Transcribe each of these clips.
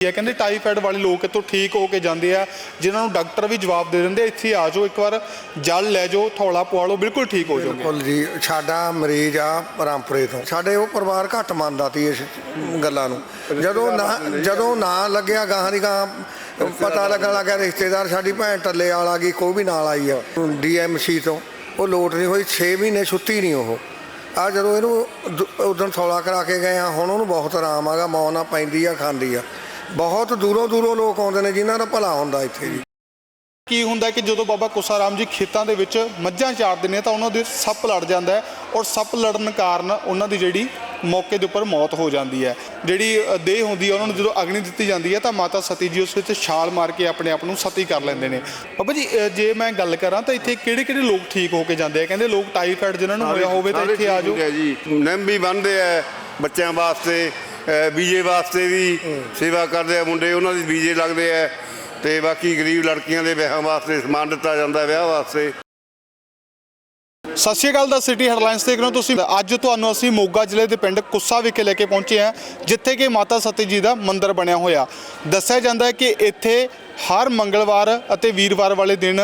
ਹੈ। ਕਹਿੰਦੇ ਟਾਈਫਾਇਡ ਵਾਲੇ ਲੋਕ ਇੱਥੋਂ ਠੀਕ ਹੋ ਕੇ ਜਾਂਦੇ ਆ, ਜਿਨ੍ਹਾਂ ਨੂੰ ਡਾਕਟਰ ਵੀ ਜਵਾਬ ਦੇ ਦਿੰਦੇ ਇੱਥੇ ਆ ਜਾਓ, ਇੱਕ ਵਾਰ ਜਲ ਲੈ ਜਾਓ, ਥੌਲਾ ਪਵਾ ਲਓ, ਬਿਲਕੁਲ ਠੀਕ ਹੋ ਜਾਓਗੇ। ਬਿਲਕੁਲ ਜੀ, ਸਾਡਾ ਮਰੀਜ਼ ਆ ਰਾਮਪੁਰੇ ਤੋਂ। ਸਾਡੇ ਉਹ ਪਰਿਵਾਰ ਘੱਟ ਮੰਨਦਾ ਸੀ ਇਸ ਗੱਲਾਂ ਨੂੰ। ਜਦੋਂ ਨਾ ਜਦੋਂ ਨਾ ਲੱਗਿਆ ਗਾਹਾਂ ਦੀ ਗਾਹਾਂ, ਪਤਾ ਲੱਗਣ ਲੱਗਾ ਰਿਸ਼ਤੇਦਾਰ ਸਾਡੀ ਭੈਣ ਟੱਲੇ ਵਾਲਾ ਗਈ, ਕੋਈ ਵੀ ਨਾਲ ਆਈ ਆ ਡੀਐਮਸੀ ਤੋਂ। ਉਹ ਲੋਟ ਨਹੀਂ ਹੋਈ 6 ਮਹੀਨੇ ਛੁੱਟੀ ਨਹੀਂ ਉਹ। ਆ ਜਦੋਂ ਇਹਨੂੰ ਉਦੋਂ ਥੌਲਾ ਕਰਾ ਕੇ ਗਏ ਆ, ਹੁਣ ਉਹਨੂੰ ਬਹੁਤ ਆਰਾਮ ਆਗਾ ਮੌਨ ਨਾਲ ਪੈਂਦੀ ਆ, ਖਾਂਦੀ ਆ। ਬਹੁਤ ਦੂਰੋਂ ਦੂਰੋਂ ਲੋਕ ਆਉਂਦੇ ਨੇ ਜਿਨ੍ਹਾਂ ਦਾ ਭਲਾ ਹੁੰਦਾ ਇੱਥੇ ਜੀ। ਕੀ ਹੁੰਦਾ ਕਿ ਜਦੋਂ ਬਾਬਾ ਕੁਸਾਰਾਮ ਜੀ ਖੇਤਾਂ ਦੇ ਵਿੱਚ ਮੱਝਾਂ ਚਾਰਦੇ ਨੇ ਤਾਂ ਉਹਨਾਂ ਦੇ ਸੱਪ ਲੜ ਜਾਂਦਾ ਹੈ ਔਰ ਸੱਪ ਲੜਨ ਕਾਰਨ ਉਹਨਾਂ ਦੀ ਜਿਹੜੀ ਮੌਕੇ ਦੇ ਉੱਪਰ ਮੌਤ ਹੋ ਜਾਂਦੀ ਹੈ। ਜਿਹੜੀ ਦੇਹ ਹੁੰਦੀ ਹੈ ਉਹਨਾਂ ਨੂੰ ਜਦੋਂ ਅਗਨੀ ਦਿੱਤੀ ਜਾਂਦੀ ਹੈ ਤਾਂ ਮਾਤਾ ਸਤੀ ਜੀ ਉਸ ਵਿੱਚ ਛਾਲ ਮਾਰ ਕੇ ਆਪਣੇ ਆਪ ਨੂੰ ਸਤੀ ਕਰ ਲੈਂਦੇ ਨੇ। ਬਾਬਾ ਜੀ ਜੇ ਮੈਂ ਗੱਲ ਕਰਾਂ ਤਾਂ ਇੱਥੇ ਕਿਹੜੇ ਕਿਹੜੇ ਲੋਕ ਠੀਕ ਹੋ ਕੇ ਜਾਂਦੇ ਆ? ਕਹਿੰਦੇ ਲੋਕ ਟਾਈਫਾਇਡ ਜਿਨ੍ਹਾਂ ਨੂੰ ਹੋਇਆ ਹੋਵੇ ਤਾਂ ਇੱਥੇ ਆ ਜਾਓ। ਹੁੰਦੇ ਜੀ। ਨਿੰਮ ਵੀ ਬੰਨਦੇ ਆ ਬੱਚਿਆਂ ਵਾਸਤੇ। ਬੀਜੇ ਵਾਸਤੇ ਵੀ ਸੇਵਾ ਕਰਦੇ ਆ ਮੁੰਡੇ ਉਹਨਾਂ ਦੇ ਬੀਜੇ ਲੱਗਦੇ ਆ ਤੇ ਬਾਕੀ ਗਰੀਬ ਲੜਕੀਆਂ ਦੇ ਵਿਆਹਾਂ ਵਾਸਤੇ ਸਮਾਨ ਦਿੱਤਾ ਜਾਂਦਾ ਵਿਆਹ ਵਾਸਤੇ। ਸਤਿ ਸ਼੍ਰੀ ਅਕਾਲ ਦਾ ਸਿਟੀ ਹੈਡਲਾਈਨਸ ਦੇਖ ਰਹੇ ਹੋ ਤੁਸੀਂ। ਅੱਜ ਤੁਹਾਨੂੰ ਅਸੀਂ ਮੋਗਾ ਜ਼ਿਲ੍ਹੇ ਦੇ ਪਿੰਡ ਕੁੱਸਾ ਵਿਖੇ ਲੈ ਕੇ ਪਹੁੰਚੇ ਹਾਂ ਜਿੱਥੇ ਕਿ ਮਾਤਾ ਸਤੀ ਜੀ ਦਾ ਮੰਦਿਰ ਬਣਿਆ ਹੋਇਆ। ਦੱਸਿਆ ਜਾਂਦਾ ਹੈ ਕਿ ਇੱਥੇ ਹਰ ਮੰਗਲਵਾਰ ਅਤੇ ਵੀਰਵਾਰ ਵਾਲੇ ਦਿਨ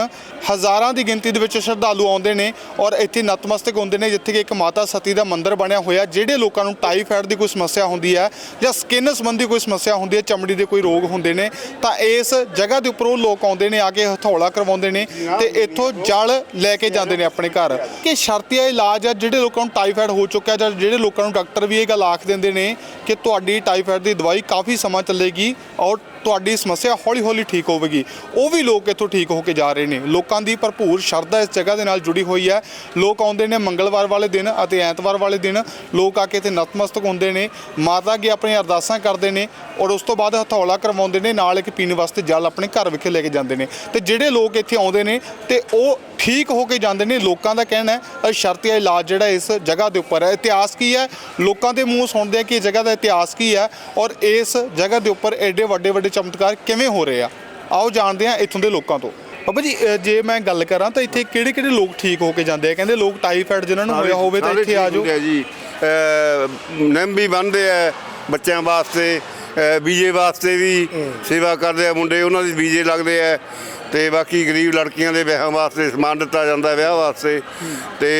ਹਜ਼ਾਰਾਂ ਦੀ ਗਿਣਤੀ ਦੇ ਵਿੱਚ ਸ਼ਰਧਾਲੂ ਆਉਂਦੇ ਨੇ ਔਰ ਇੱਥੇ ਨਤਮਸਤਕ ਹੁੰਦੇ ਨੇ, ਜਿੱਥੇ ਕਿ ਇੱਕ ਮਾਤਾ ਸਤੀ ਦਾ ਮੰਦਿਰ ਬਣਿਆ ਹੋਇਆ, ਜਿਹੜੇ ਲੋਕਾਂ ਨੂੰ ਟਾਈਫਾਇਡ ਦੀ ਕੋਈ ਸਮੱਸਿਆ ਹੁੰਦੀ ਹੈ ਜਾਂ ਸਕਿਨ ਸੰਬੰਧੀ ਕੋਈ ਸਮੱਸਿਆ ਹੁੰਦੀ ਹੈ, ਚਮੜੀ ਦੇ ਕੋਈ ਰੋਗ ਹੁੰਦੇ ਨੇ, ਤਾਂ ਇਸ ਜਗ੍ਹਾ ਦੇ ਉੱਪਰ ਉਹ ਲੋਕ ਆਉਂਦੇ ਨੇ, ਆ ਕੇ ਹਥੌਲਾ ਕਰਵਾਉਂਦੇ ਨੇ ਤੇ ਇੱਥੋਂ ਜਲ ਲੈ ਕੇ ਜਾਂਦੇ ਨੇ ਆਪਣੇ ਘਰ। ਕਿ ਸ਼ਰਤੀਆ ਇਲਾਜ ਹੈ, ਜਿਹੜੇ ਲੋਕਾਂ ਨੂੰ ਟਾਈਫਾਇਡ ਹੋ ਚੁੱਕਿਆ ਜਾਂ ਜਿਹੜੇ ਲੋਕਾਂ ਨੂੰ ਡਾਕਟਰ ਵੀ ਇਹ ਗੱਲ ਆਖ ਦਿੰਦੇ ਨੇ ਕਿ ਤੁਹਾਡੀ ਟਾਈਫਾਇਡ ਦੀ ਦਵਾਈ ਕਾਫੀ ਸਮਾਂ ਚੱਲੇਗੀ ਔਰ ਤੁਹਾਡੀ ਸਮੱਸਿਆ ਹੌਲੀ-ਹੌਲੀ ਠੀਕ ਹੋਵੇਗੀ। ਉਹ ਵੀ ਲੋਕ ਇੱਥੋਂ ਠੀਕ ਹੋ ਕੇ ਜਾ ਰਹੇ ਨੇ। ਲੋਕਾਂ ਦੀ ਭਰਪੂਰ ਸ਼ਰਧਾ ਇਸ ਜਗ੍ਹਾ ਦੇ ਨਾਲ ਜੁੜੀ ਹੋਈ ਹੈ। ਲੋਕ ਆਉਂਦੇ ਨੇ ਮੰਗਲਵਾਰ ਵਾਲੇ ਦਿਨ ਅਤੇ ਐਤਵਾਰ ਵਾਲੇ ਦਿਨ। ਲੋਕ ਆ ਕੇ ਇੱਥੇ ਨਤਮਸਤਕ ਹੁੰਦੇ ਨੇ। ਮਾਤਾ ਅੱਗੇ ਆਪਣੀਆਂ ਅਰਦਾਸਾਂ ਕਰਦੇ ਨੇ। ਔਰ ਉਸ ਤੋਂ ਬਾਅਦ ਹਥੌਲਾ ਕਰਵਾਉਂਦੇ ਨੇ ਨਾਲ ਇੱਕ ਪੀਣ ਵਾਸਤੇ ਜਲ ਆਪਣੇ ਘਰ ਵਿਖੇ ਲੈ ਕੇ ਜਾਂਦੇ ਨੇ। ਤੇ ਜਿਹੜੇ ਲੋਕ ਇੱਥੇ ਆਉਂਦੇ ਨੇ ਤੇ ਉਹ ਠੀਕ ਹੋ ਕੇ ਜਾਂਦੇ ਨੇ ਲੋਕਾਂ ਦਾ ਕਹਿਣਾ ਹੈ ਸ਼ਰਤੀਆ ਇਲਾਜ ਜਿਹੜਾ ਇਸ ਜਗ੍ਹਾ ਦੇ ਉੱਪਰ ਹੈ। ਇਤਿਹਾਸ ਕੀ ਹੈ? ਲੋਕਾਂ ਦੇ ਮੂੰਹ ਸੁਣਦੇ ਆ ਕਿ ਇਹ ਜਗ੍ਹਾ ਦਾ ਇਤਿਹਾਸ ਕੀ ਹੈ ਔਰ ਇਸ ਜਗ੍ਹਾ ਦੇ ਉੱਪਰ ਐਡੇ ਵੱਡੇ ਵੱਡੇ ਚਮਤਕਾਰ ਕਿਵੇਂ ਹੋ ਰਹੇ ਆ? ਆਓ ਜਾਣਦੇ ਆ ਇੱਥੋਂ ਦੇ ਲੋਕਾਂ ਤੋਂ। ਬਾਬਾ ਜੀ ਜੇ ਮੈਂ ਗੱਲ ਕਰਾਂ ਤਾਂ ਇੱਥੇ ਕਿਹੜੇ ਕਿਹੜੇ ਲੋਕ ਠੀਕ ਹੋ ਕੇ ਜਾਂਦੇ ਆ? ਕਹਿੰਦੇ ਲੋਕ ਟਾਈਫਾਇਡ ਜਿਨ੍ਹਾਂ ਨੂੰ ਹੋਇਆ ਹੋਵੇ ਤਾਂ ਇੱਥੇ ਆ ਜਾਓ। ਜੀ। ਵੀ ਬੰਨਦੇ ਆ ਬੱਚਿਆਂ ਵਾਸਤੇ। ਅ, ਬੀਜੇ ਵਾਸਤੇ ਵੀ ਸੇਵਾ ਕਰਦੇ ਆ ਮੁੰਡੇ ਉਹਨਾਂ ਦੇ ਬੀਜੇ ਲੱਗਦੇ ਆ ਤੇ ਬਾਕੀ ਗਰੀਬ ਲੜਕੀਆਂ ਦੇ ਵਿਆਹਾਂ ਵਾਸਤੇ ਸਮਾਨ ਦਿੱਤਾ ਜਾਂਦਾ ਵਿਆਹ ਵਾਸਤੇ ਤੇ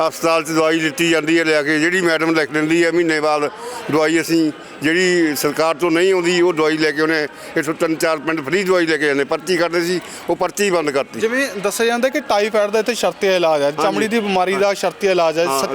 ਹਸਪਤਾਲ 'ਚ ਦਵਾਈ ਦਿੱਤੀ ਜਾਂਦੀ ਹੈ ਲਿਆ ਕੇ ਜਿਹੜੀ ਮੈਡਮ ਲਿਖ ਦਿੰਦੀ ਹੈ ਮਹੀਨੇ ਬਾਅਦ ਦਵਾਈ ਅਸੀਂ ਜਿਹੜੀ ਸਰਕਾਰ ਤੋਂ ਨਹੀਂ ਆਉਂਦੀ ਉਹ ਦਵਾਈ ਲੈ ਕੇ ਉਹਨੇ 103 ਚਾਰ ਪਿੰਡ ਫ੍ਰੀ ਦਵਾਈ ਲੈ ਕੇ ਜਾਂਦੇ ਪਰਚੀ ਕੱਟਦੇ ਸੀ ਉਹ ਪਰਚੀ ਬੰਦ ਕਰਤੀ। ਜਿਵੇਂ ਦੱਸਿਆ ਜਾਂਦਾ ਕਿ ਟਾਈਫਾਇਡ ਦਾ ਇੱਥੇ ਸ਼ਰਤੀਆ ਇਲਾਜ ਹੈ ਚਮੜੀ ਦੀ ਬਿਮਾਰੀ ਦਾ ਸ਼ਰਤੀਆ ਇਲਾਜ ਹੈ ਹਾਂ, ਸ-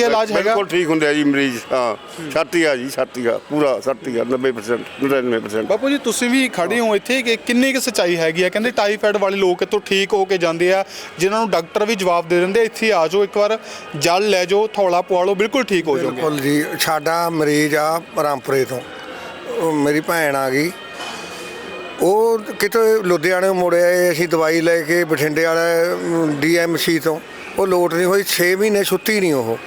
ਇਲਾਜ ਹੈਗਾ? ਬਿਲਕੁਲ ਠੀਕ ਹੁੰਦੇ ਆ ਜੀ ਮਰੀਜ਼ ਹਾਂ। ਛਾਤੀ ਆ ਜੀ ਛਾਤੀ ਆ ਪੂਰਾ ਛਾਤੀ ਆ 90% 99% ਬਾਪੂ ਜੀ ਤੁਸੀਂ ਵੀ ਖੜੇ ਹੋ ਇੱਥੇ ਕਿ ਕਿੰਨੀ ਕੁ ਸੱਚਾਈ ਹੈਗੀ ਆ ਕਹਿੰਦੇ ਟਾਈਫਾਇਡ ਵਾਲੇ ਲੋਕ ਇੱਥੋਂ ਠੀਕ ਹੋ ਕੇ ਜਾਂਦੇ ਆ ਜਿਨ੍ਹਾਂ ਨੂੰ ਡਾਕਟਰ ਵੀ ਜਵਾਬ ਦੇ ਦਿੰਦੇ ਇੱਥੇ ਆ ਜਾਓ ਇੱਕ ਵਾਰ ਜਲ ਲੈ ਜਾਓ ਥੌਲਾ ਪਵਾ ਲਓ ਬਿਲਕੁਲ ਠੀਕ ਹੋ ਜਾਓਗੇ। ਬਿਲਕੁਲ ਜੀ ਸਾਡਾ ਮਰੀਜ਼ ਆ ਰਾਮਪੁਰੇ ਤੋਂ। ਉਹ ਮੇਰੀ ਭੈਣ ਆ ਗਈ। ਉਹ ਕਿਤੇ ਲੁਧਿਆਣੇ ਮੁੜਿਆ ਅਸੀਂ ਦਵਾਈ ਲੈ ਕੇ ਬਠਿੰਡੇ ਵਾਲੇ ਡੀਐਮਸੀ ਤੋਂ। ਉਹ ਲੋਟ ਨਹੀਂ ਹੋਈ 6 ਮਹੀਨੇ ਸੁੱਤੀ ਨਹੀਂ ਉਹ।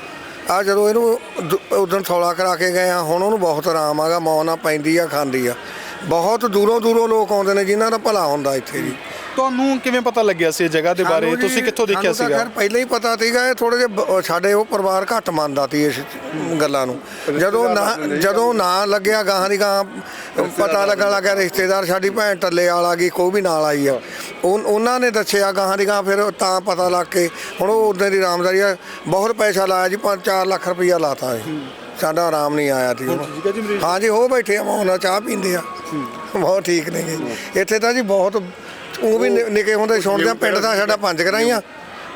ਆ ਜਦੋਂ ਇਹਨੂੰ ਉਦੋਂ ਥੌਲਾ ਕਰਾ ਕੇ ਗਏ ਆ, ਹੁਣ ਉਹਨੂੰ ਬਹੁਤ ਆਰਾਮ ਆਗਾ ਮੌਨ ਨਾਲ ਪੈਂਦੀ ਆ, ਖਾਂਦੀ ਆ। ਬਹੁਤ ਦੂਰੋਂ ਦੂਰੋਂ ਲੋਕ ਆਉਂਦੇ ਨੇ, ਜਿਨ੍ਹਾਂ ਦਾ ਭਲਾ ਹੁੰਦਾ ਇੱਥੇ ਜੀ। ਤੁਹਾਨੂੰ ਕਿਵੇਂ ਪਤਾ ਲੱਗਿਆ ਸੀ ਇਹ ਜਗ੍ਹਾ ਦੇ ਬਾਰੇ? ਸਾਨੂੰ ਜੀ- ਤੁਸੀਂ ਕਿੱਥੋਂ ਦੇਖਿਆ ਸਾਨੂੰ ਤਾਂ ਸੀਗਾ? ਖੈਰ ਪਹਿਲਾਂ ਹੀ ਪਤਾ ਸੀਗਾ ਇਹ ਥੋੜੇ ਜਿਹਾ ਸਾਡੇ ਉਹ ਪਰਿਵਾਰ ਘੱਟ ਮੰਨਦਾ ਸੀ ਇਸ ਗੱਲਾਂ ਨੂੰ। ਜਦੋਂ ਨਾ ਜਦੋਂ ਨਾ ਲੱਗਿਆ ਗਾਹਾਂ ਦੀ ਗਾਹਾਂ ਪਤਾ ਲੱਗਣ ਲੱਗਾ ਰਿਸ਼ਤੇਦਾਰ ਸਾਡੀ ਭੈਣ ਟੱਲੇ ਵਾਲਾ ਗਈ ਕੋਈ ਵੀ ਨਾਲ ਆਈ ਆ। ਉਹ- ਉਹਨਾਂ ਨੇ ਦੱਸਿਆ ਗਾਹਾਂ ਦੀ ਗਾਹਾਂ ਫਿਰ ਤਾਂ ਪਤਾ ਲੱਗ ਕੇ ਹੁਣ ਉਹ ਉਦੋਂ ਦੀ ਰਾਮਦਾਰੀ ਆ ਬਹੁਤ ਪੈਸਾ ਲਾਇਆ ਜੀ 5-4 ਲੱਖ ਰੁਪਈਆ ਲਾਤਾ ਜੀ ਸਾਡਾ ਆਰਾਮ ਨਹੀਂ ਆਇਆ ਸੀ। ਠੀਕ ਹੈ ਜੀ ਮਰੀਜ਼? ਹਾਂ ਜੀ ਉਹ ਬੈਠੇ ਆ ਮੌਨ ਨਾਲ ਚਾਹ ਪੀਂਦੇ ਆ। ਬਹੁਤ ਠੀਕ ਨੇ ਜੀ। ਇੱਥੇ ਤਾਂ ਜੀ ਬਹੁਤ ਉਹ ਵੀ ਨਿ- ਨਿੱਕੇ ਹੁੰਦੇ ਸੁਣਦੇ ਆ ਪਿੰਡ ਦਾ ਸਾਡਾ ਪੰਜ ਕਰਾਈਆਂ।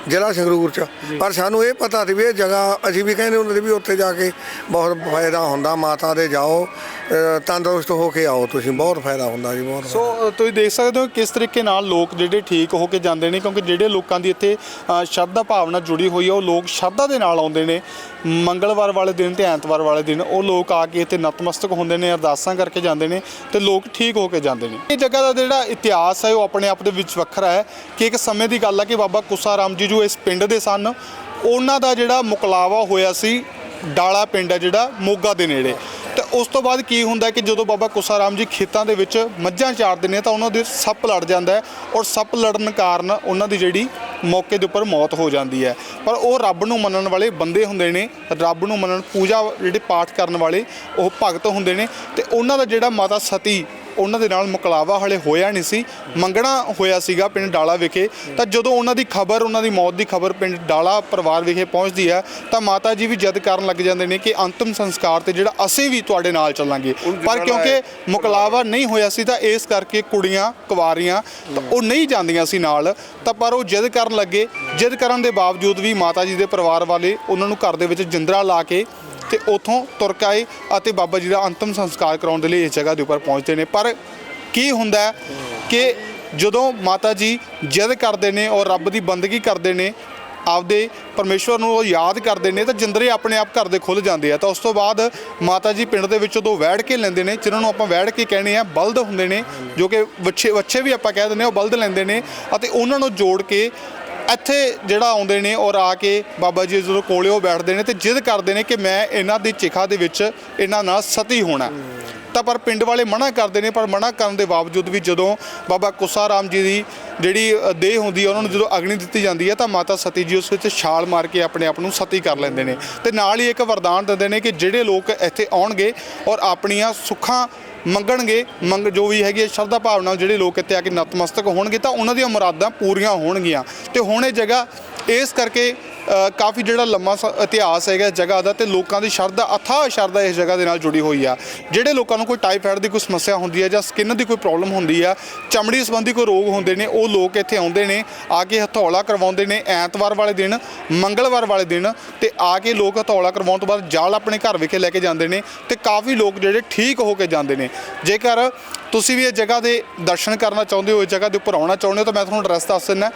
ਜ਼ਿਲ੍ਹਾ ਸੰਗਰੂਰ ਚ। ਪਰ ਸਾਨੂੰ ਇਹ ਪਤਾ ਸੀ ਵੀ ਇਹ ਜਗ੍ਹਾ ਅਸੀਂ ਵੀ ਕਹਿੰਦੇ ਹੁੰਦੇ ਸੀ ਵੀ ਉੱਥੇ ਜਾ ਕੇ ਬਹੁਤ ਫਾਇਦਾ ਹੁੰਦਾ ਮਾਤਾ ਦੇ ਜਾਓ ਅ, ਤੰਦਰੁਸਤ ਹੋ ਕੇ ਆਓ ਤੁਸੀਂ ਬਹੁਤ ਫਾਇਦਾ ਹੁੰਦਾ ਜੀ ਬਹੁਤ ਸੋ ਅ, ਤੁਸੀਂ ਦੇਖ ਸਕਦੇ ਹੋ ਕਿਸ ਤਰੀਕੇ ਨਾਲ ਲੋਕ ਜਿਹੜੇ ਠੀਕ ਹੋ ਕੇ ਜਾਂਦੇ ਨੇ ਕਿਉਂਕਿ ਜਿਹੜੇ ਲੋਕਾਂ ਦੀ ਇੱਥੇ ਅ, ਸ਼ਰਧਾ ਭਾਵਨਾ ਜੁੜੀ ਹੋਈ ਹੈ ਉਹ ਲੋਕ ਸ਼ਰਧਾ ਦੇ ਨਾਲ ਆਉਂਦੇ ਨੇ। ਮੰਗਲਵਾਰ ਵਾਲੇ ਦਿਨ ਤੇ ਐਤਵਾਰ ਵਾਲੇ ਦਿਨ ਉਹ ਲੋਕ ਆ ਕੇ ਇੱਥੇ ਨਤਮਸਤਕ ਹੁੰਦੇ ਨੇ ਅਰਦਾਸਾਂ ਕਰਕੇ ਜਾਂਦੇ ਨੇ ਤੇ ਲੋਕ ਠੀਕ ਹੋ ਕੇ ਜਾਂਦੇ ਨੇ। ਇਹ ਜਗ੍ਹਾ ਦਾ ਜਿਹੜਾ ਇਤਿਹਾਸ ਹੈ ਉਹ ਆਪਣੇ ਆਪ ਦੇ ਵਿੱਚ ਵੱਖਰਾ ਹੈ ਕਿ ਇੱਕ ਸਮੇਂ ਦੀ ਗੱਲ ਹੈ ਕਿ ਬਾਬਾ ਕੁੱਸਾ ਰਾਮ ਜੀ ਜੋ ਜੋ ਇਸ ਪਿੰਡ ਦੇ ਸਨ, ਉਹਨਾਂ ਦਾ ਜਿਹੜਾ ਮੁਕਲਾਵਾ ਹੋਇਆ ਸੀ, ਡਾਲਾ ਪਿੰਡ ਹੈ ਜਿਹੜਾ ਮੋਗਾ ਦੇ ਨੇੜੇ। ਤੇ ਉਸ ਤੋਂ ਬਾਅਦ ਕੀ ਹੁੰਦਾ ਕਿ ਜਦੋਂ ਬਾਬਾ ਕੁਸਾ ਰਾਮ ਜੀ ਖੇਤਾਂ ਦੇ ਵਿੱਚ ਮੱਝਾਂ ਚਾਰਦੇ ਨੇ ਤਾਂ ਉਹਨਾਂ ਦੇ ਸੱਪ ਲੜ ਜਾਂਦਾ ਔਰ ਸੱਪ ਲੜਨ ਕਾਰਨ ਉਹਨਾਂ ਦੀ ਜਿਹੜੀ ਮੌਕੇ ਦੇ ਉੱਪਰ ਮੌਤ ਹੋ ਜਾਂਦੀ ਹੈ। ਪਰ ਉਹ ਰੱਬ ਨੂੰ ਮੰਨਣ ਵਾਲੇ ਬੰਦੇ ਹੁੰਦੇ ਨੇ, ਰੱਬ ਨੂੰ ਮੰਨਣ, ਪੂਜਾ ਜਿਹੜੇ ਪਾਠ ਕਰਨ ਵਾਲੇ ਉਹ ਭਗਤ ਹੁੰਦੇ ਨੇ ਤੇ ਉਹਨਾਂ ਦਾ ਜਿਹੜਾ ਮਾਤਾ ਸਤੀ ਉਹਨਾਂ ਦੇ ਨਾਲ ਮੁਕਲਾਵਾ ਹਲੇ ਹੋਇਆ ਨਹੀਂ ਸੀ। ਮੰਗਣਾ ਹੋਇਆ ਸੀਗਾ ਪਿੰਡ ਡਾਲਾ ਵਿਖੇ। ਤਾਂ ਜਦੋਂ ਉਹਨਾਂ ਦੀ ਖਬਰ ਉਹਨਾਂ ਦੀ ਮੌਤ ਦੀ ਖਬਰ ਪਿੰਡ ਡਾਲਾ ਪਰਿਵਾਰ ਵਿਖੇ ਪਹੁੰਚਦੀ ਹੈ ਤਾਂ ਮਾਤਾ ਜੀ ਵੀ ਜਦ ਕਰਨ ਲੱਗ ਜਾਂਦੇ ਨੇ ਕਿ ਅੰਤਮ ਸੰਸਕਾਰ ਤੇ ਜਿਹੜਾ ਅਸੀਂ ਵੀ ਤੁਹਾਡੇ ਨਾਲ ਚੱਲਾਂਗੇ। ਪਰ ਕਿਉਂਕਿ ਮੁਕਲਾਵਾ ਨਹੀਂ ਹੋਇਆ ਸੀ ਤਾਂ ਇਸ ਕਰਕੇ ਕੁੜੀਆਂ ਕੁਵਾਰੀਆਂ ਉਹ ਨਹੀਂ ਜਾਂਦੀਆਂ ਸੀ ਨਾਲ। ਤਾਂ ਪਰ ਉਹ ਜਿੱਦ ਕਰਨ ਲੱਗੇ। ਜਿੱਦ ਕਰਨ ਦੇ ਬਾਵਜੂਦ ਵੀ ਮਾਤਾ ਜੀ ਦੇ ਪਰਿਵਾਰ ਵਾਲੇ ਉਹਨਾਂ ਨੂੰ ਘਰ ਦੇ ਵਿੱਚ ਜਿੰਦਰਾ ਲਾ ਕੇ ਤੇ ਉਥੋਂ ਤੁਰ ਕੇ ਆਏ ਅਤੇ ਬਾਬਾ ਜੀ ਦਾ ਅੰਤਮ ਸੰਸਕਾਰ ਕਰਾਉਣ ਦੇ ਲਈ ਇਸ ਜਗ੍ਹਾ ਦੇ ਉੱਪਰ ਪਹੁੰਚਦੇ ਨੇ। ਪਰ ਕੀ ਹੁੰਦਾ ਕਿ ਜਦੋਂ ਮਾਤਾ ਜੀ ਜਿੱਦ ਕਰਦੇ ਨੇ ਔਰ ਰੱਬ ਦੀ ਬੰਦਗੀ ਕਰਦੇ ਨੇ, ਆਪਦੇ ਪਰਮੇਸ਼ਵਰ ਨੂੰ ਉਹ ਯਾਦ ਕਰਦੇ ਨੇ ਤਾਂ ਜਿੰਦਰੇ ਆਪਣੇ ਆਪ ਘਰ ਦੇ ਖੁੱਲ ਜਾਂਦੇ ਆ। ਤਾਂ ਉਸ ਤੋਂ ਬਾਅਦ ਮਾਤਾ ਜੀ ਪਿੰਡ ਦੇ ਵਿੱਚ ਉਦੋਂ ਵੈੜ ਕੇ ਲੈਂਦੇ ਨੇ, ਜਿਨ੍ਹਾਂ ਨੂੰ ਆਪਾਂ ਵੈੜ ਕੇ ਕਹਿੰਦੇ ਆ, ਬਲਦ ਹੁੰਦੇ ਨੇ, ਜੋ ਕਿ ਵੱਛੇ ਵੱਛੇ ਵੀ ਆਪਾਂ ਕਹਿ ਦਿੰਦੇ ਆ, ਉਹ ਬਲਦ ਲੈਂਦੇ ਨੇ ਅਤੇ ਉਹਨਾਂ ਨੂੰ ਜੋੜ ਕੇ ਇੱਥੇ ਜਿਹੜਾ ਆਉਂਦੇ ਨੇ ਔਰ ਆ ਕੇ ਬਾਬਾ ਜੀ ਜਦੋਂ ਕੋਲੇ ਉਹ ਬੈਠਦੇ ਨੇ ਤੇ ਜਿੱਦ ਕਰਦੇ ਨੇ ਕਿ ਮੈਂ ਇਹਨਾਂ ਦੀ ਚਿਖਾ ਦੇ ਵਿੱਚ ਇਹਨਾਂ ਨਾਲ ਸਤੀ ਹੋਣਾ। ਤਾਂ ਪਰ ਪਿੰਡ ਵਾਲੇ ਮਨਾ ਕਰਦੇ ਨੇ, ਪਰ ਮਨਾ ਕਰਨ ਦੇ ਬਾਵਜੂਦ ਵੀ ਜਦੋਂ ਬਾਬਾ ਕੁੱਸਾ ਰਾਮ ਜੀ ਦੀ ਜਿਹੜੀ ਦੇਹ ਹੁੰਦੀ ਹੈ, ਉਹਨਾਂ ਨੂੰ ਜਦੋਂ ਅਗਨੀ ਦਿੱਤੀ ਜਾਂਦੀ ਹੈ ਤਾਂ ਮਾਤਾ ਸਤੀ ਜੀ ਉਸ ਵਿੱਚ ਛਾਲ ਮਾਰ ਕੇ ਆਪਣੇ ਆਪ ਨੂੰ ਸਤੀ ਕਰ ਲੈਂਦੇ ਨੇ। ਤੇ ਨਾਲ ਹੀ ਇੱਕ ਵਰਦਾਨ ਦਿੰਦੇ ਨੇ ਕਿ ਜਿਹੜੇ ਲੋਕ ਇੱਥੇ ਆਉਣਗੇ ਔਰ ਆਪਣੀਆਂ ਸੁੱਖਾਂ ਮੰਗਣਗੇ। ਮੰਗ ਜੋ ਵੀ ਹੈਗੀ ਹੈ, ਸ਼ਰਧਾ ਭਾਵ ਨਾਲ ਜਿਹੜੇ ਲੋਕ ਇੱਥੇ ਆ ਕੇ ਨਤਮਸਤਕ ਹੋਣਗੇ ਤਾਂ ਉਹਨਾਂ ਦੀਆਂ ਮੁਰਾਦਾਂ ਪੂਰੀਆਂ ਹੋਣਗੀਆਂ। ਤੇ ਹੁਣ ਇਹ ਜਗ੍ਹਾ ਇਸ ਕਰਕੇ ਕਾਫੀ ਜਿਹੜਾ ਲੰਮਾ ਸ- ਇਤਿਹਾਸ ਹੈਗਾ ਇਸ ਜਗ੍ਹਾ ਦਾ ਤੇ ਲੋਕਾਂ ਦੀ ਸ਼ਰਧਾ, ਅਥਾਹ ਸ਼ਰਧਾ ਇਸ ਜਗ੍ਹਾ ਦੇ ਨਾਲ ਜੁੜੀ ਹੋਈ ਆ। ਜਿਹੜੇ ਲੋਕਾਂ ਨੂੰ ਕੋਈ ਟਾਈਫਾਇਡ ਦੀ ਕੋਈ ਸਮੱਸਿਆ ਹੁੰਦੀ ਹੈ ਜਾਂ ਸਕਿਨ ਦੀ ਕੋਈ ਪ੍ਰੋਬਲਮ ਹੁੰਦੀ ਆ, ਚਮੜੀ ਸੰਬੰਧੀ ਕੋਈ ਰੋਗ ਹੁੰਦੇ ਨੇ, ਉਹ ਲੋਕ ਇੱਥੇ ਆਉਂਦੇ ਨੇ, ਆ ਕੇ ਹਥੌਲਾ ਕਰਵਾਉਂਦੇ ਨੇ ਐਤਵਾਰ ਵਾਲੇ ਦਿਨ, ਮੰਗਲਵਾਰ ਵਾਲੇ ਦਿਨ ਤੇ ਆ ਕੇ ਲੋਕ ਹਥੌਲਾ ਕਰਵਾਉਣ ਤੋਂ ਬਾਅਦ ਜਾਲ ਆਪਣੇ ਘਰ ਵਿਖੇ ਲੈ ਕੇ ਜਾਂਦੇ ਨੇ ਤੇ ਕਾਫੀ ਲੋਕ ਜਿਹੜੇ ਠੀਕ ਹੋ ਕੇ ਜਾਂਦੇ ਨੇ। ਜੇਕਰ ਤੁਸੀਂ ਵੀ ਇਹ ਜਗ੍ਹਾ ਦੇ ਦਰਸ਼ਨ ਕਰਨਾ ਚਾਹੁੰਦੇ ਹੋ, ਇਸ ਜਗ੍ਹਾ ਦੇ ਉੱਪਰ ਆਉਣਾ ਚਾਹੁੰਦੇ ਹੋ ਤਾਂ ਮੈਂ ਤੁਹਾਨੂੰ ਐਡਰੈਸ ਦੱਸ ਦਿੰਦਾ।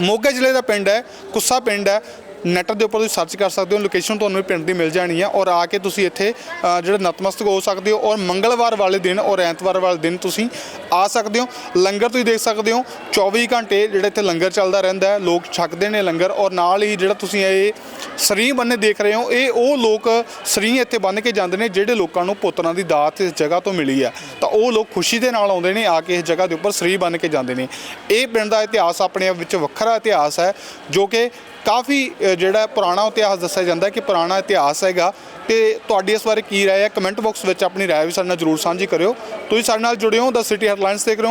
ਮੋਗਾ ਜ਼ਿਲ੍ਹੇ ਦਾ ਪਿੰਡ ਹੈ, ਕੁੱਸਾ ਪਿੰਡ ਹੈ ਨੈਟ ਦੇ ਉੱਪਰ ਤੁਸੀਂ ਸਰਚ ਕਰ ਸਕਦੇ ਹੋ ਲੋਕੇਸ਼ਨ ਤੁਹਾਨੂੰ ਪਿੰਡ ਦੀ ਮਿਲ ਜਾਣੀ ਹੈ ਔਰ ਆ ਕੇ ਤੁਸੀਂ ਇੱਥੇ ਅ, ਜਿਹੜੇ ਨਤਮਸਤਕ ਹੋ ਸਕਦੇ ਹੋ ਔਰ ਮੰਗਲਵਾਰ ਵਾਲੇ ਦਿਨ ਔਰ ਐਤਵਾਰ ਵਾਲੇ ਦਿਨ ਤੁਸੀਂ ਆ ਸਕਦੇ ਹੋ। ਲੰਗਰ ਤੁਸੀਂ ਦੇਖ ਸਕਦੇ ਹੋ 24 ਘੰਟੇ ਜਿਹੜਾ ਇੱਥੇ ਲੰਗਰ ਚੱਲਦਾ ਰਹਿੰਦਾ ਹੈ ਲੋਕ ਛਕਦੇ ਨੇ ਲੰਗਰ ਔਰ ਨਾਲ ਹੀ ਜਿਹੜਾ ਤੁਸੀਂ ਇਹ ਸਰੀ ਬੰਨੇ ਦੇਖ ਰਹੇ ਹੋ ਇਹ ਉਹ ਲੋਕ ਸਰੀ ਇੱਥੇ ਬੰਨ ਕੇ ਜਾਂਦੇ ਨੇ ਜਿਹੜੇ ਲੋਕਾਂ ਨੂੰ ਪੁੱਤਰਾਂ ਦੀ ਦਾਤ ਇਸ ਜਗ੍ਹਾ ਤੋਂ ਮਿਲੀ ਹੈ। ਤਾਂ ਉਹ ਲੋਕ ਖੁਸ਼ੀ ਦੇ ਨਾਲ ਆਉਂਦੇ ਨੇ ਆ ਕੇ ਇਸ ਜਗ੍ਹਾ ਦੇ ਉੱਪਰ ਸਰੀ ਬੰਨ ਕੇ ਜਾਂਦੇ ਨੇ। ਇਹ ਪਿੰਡ ਦਾ ਇਤਿਹਾਸ ਆਪਣੇ ਆਪ ਵਿੱਚ ਵੱਖਰਾ ਇਤਿਹਾਸ ਹੈ ਜੋ ਕਿ ਕਾਫੀ ਜਿਹੜਾ ਪੁਰਾਣਾ ਇਤਿਹਾਸ ਦੱਸਿਆ ਜਾਂਦਾ ਕਿ ਪੁਰਾਣਾ ਇਤਿਹਾਸ ਹੈਗਾ ਤੇ ਤੁਹਾਡੀ ਇਸ ਬਾਰੇ ਕੀ ਰਾਏ ਹੈ? ਕਮੈਂਟ ਬਾਕਸ ਵਿੱਚ ਆਪਣੀ ਰਾਏ ਵੀ ਸਾਡੇ ਨਾਲ ਜਰੂਰ ਸਾਂਝੀ ਕਰਿਓ। ਤੁਸੀਂ ਸਾਡੇ ਨਾਲ ਜੁੜਿਓ ਹੋ, ਦਾ ਸਿਟੀ ਹੈਡਲਾਈਨਸ ਦੇਖ ਰਹੇ ਹੋ।